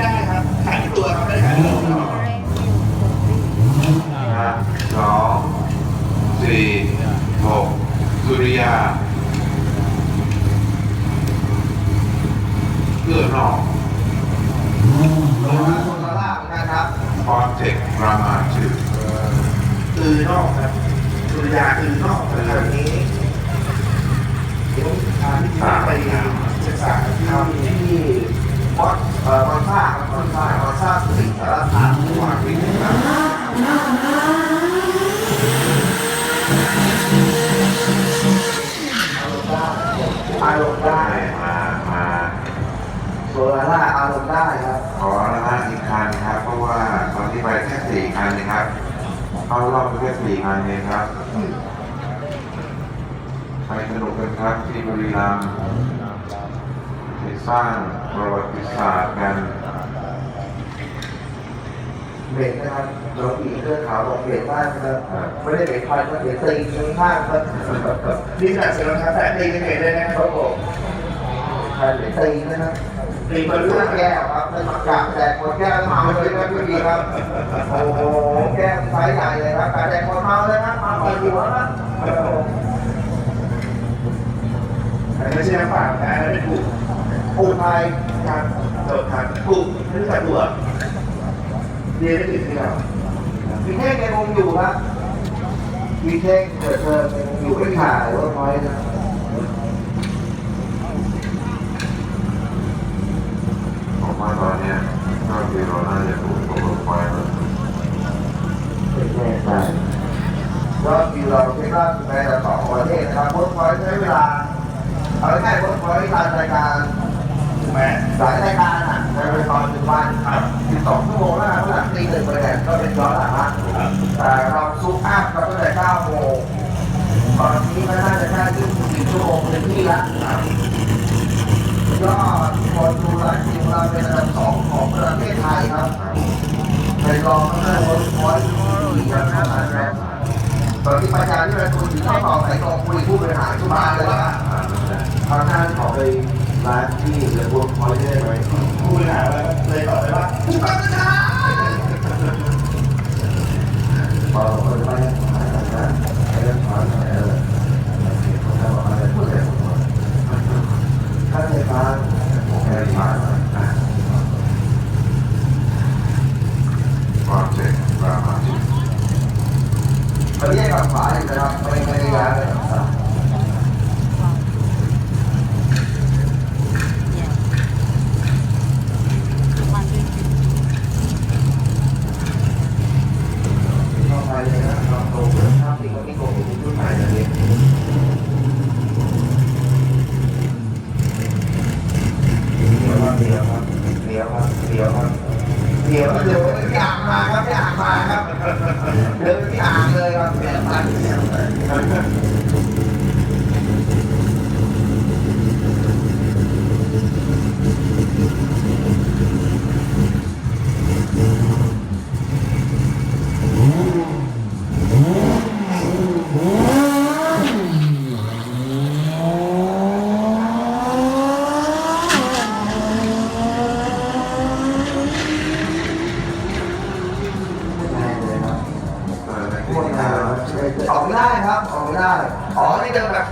ไม่ได้ครับ ขายเป็นตัวครับไม่ได้ขายเป็นโลครับห้าสองสี่หกสุริยาเกื้อนอกโลละโซลาร่านกันครับพรเทครามาชื่อคือนอกครับสุริยาคือนอกนะครับนี้เดี๋ยวพาพี่ฟ้าไปศึกษาทำที่วัด เอ่อวัดท่าครับวัดท่าวัดท่าสิงสารคามจังหวัดพิตรครับอารมณ์ได้มามาโซลาร่าอารมณ์ได้ครับ ขอละละอีกคันครับ เพราะว่าตอนที่ไปแค่สี่คันนะครับเข้ารอบไปแค่สี่คันเองครับไปสนุกกันครับที่บุรีรัมย์ ไปสร้างประวัติศาสตร์กันเบรกนะครับเราอีกเรื่องขาวบอกเบรกมากนะครับไม่ได้เบรกควันก็เบรกตีข้างข้างครับนี่ขนาดเสียงรองเท้าแตะตีไม่เห็นเลยนะครับผมใช่เบรกตีนะครับตีมาเรื่องแก้วครับเป็นกาบแดกหมดแก้วเมาเลยครับพี่ครับ โอ้โหแก้วไซส์ใหญ่เลยครับกาแดกหมดเมาเลยครับมาเปิดหัวนะอันนี้ไม่ใช่น้ำเปล่าแต่อันนั้นเป็น ปูปูไทยครับโดดครับปูไม่ใช่ปูอะเรียนได้ถึงที่เราวีเท่งยังคงอยู่ครับวีเท่งเกิดเธอยังคงอยู่ไม่ขาดเวิร์กพอยต์นะผมว่าตอนเนี้ยก็คือเราน่าจะถูกตกลงไปแล้วไม่แน่ใจก็คือเราเช็คล่าสุดในแต่สองประเทศนะครับเวิร์กพอยต์ใช้เวลาเอาง่ายๆเวิร์กพอยต์การรายการถู กไหมหลายรายการอะในเวลาตอนหนึ่งวันครับสิบสองชั่วโมงแล้วนะหลังตีหนึ่งไปเนี่ยก็เป็นย้อนหลังละแต่เราซุปอัพก็ตั้งแต่เก้าโมงตอนนี้ก็น่าจะแค่ยี่สิบสี่ชั่วโมงเต็มที่ละยอดคนดูไลฟ์สตรีมเราเป็นอันดับสองของประเทศไทยครับในรองก็ได้เวิร์กพอยที่ยังเท่านั้นครับตอนที่ประชาที่เป็นคนถือข้าต่อใส่กองคุยผู้บริหารทุกบ้านเลยว่าทางหน้านของไป ร้านที่เรือเวิร์กพอยต์ได้ไหมผู้บริหารเลยตอบไปว่าถูกต้องนะครับพอคนไปไปเรื่องพอยต์เออเขาจะบอกอะไรพูดเลยถ้าในบ้านผมไม่ได้มาอะ ความเจ็บรามาชื่อ เขาแยกกับฝาอยู่นะครับไม่ไม่ได้ย้ายเลยครับเข้าไปเลยนะครับโตขึ้นครับที่เขาที่โกงรุ่นใหม่เลยเดี๋ยวครับเดี๋ยวครับเดี๋ยวครับเดี๋ยวครับ เดี๋ยวเดี๋ยวพี่อ่างมาครับพี่อ่างมาครับเดินพี่อ่างเลยครับ ของไรอกได้ครับออกได้อ๋อนี่เดินแบบ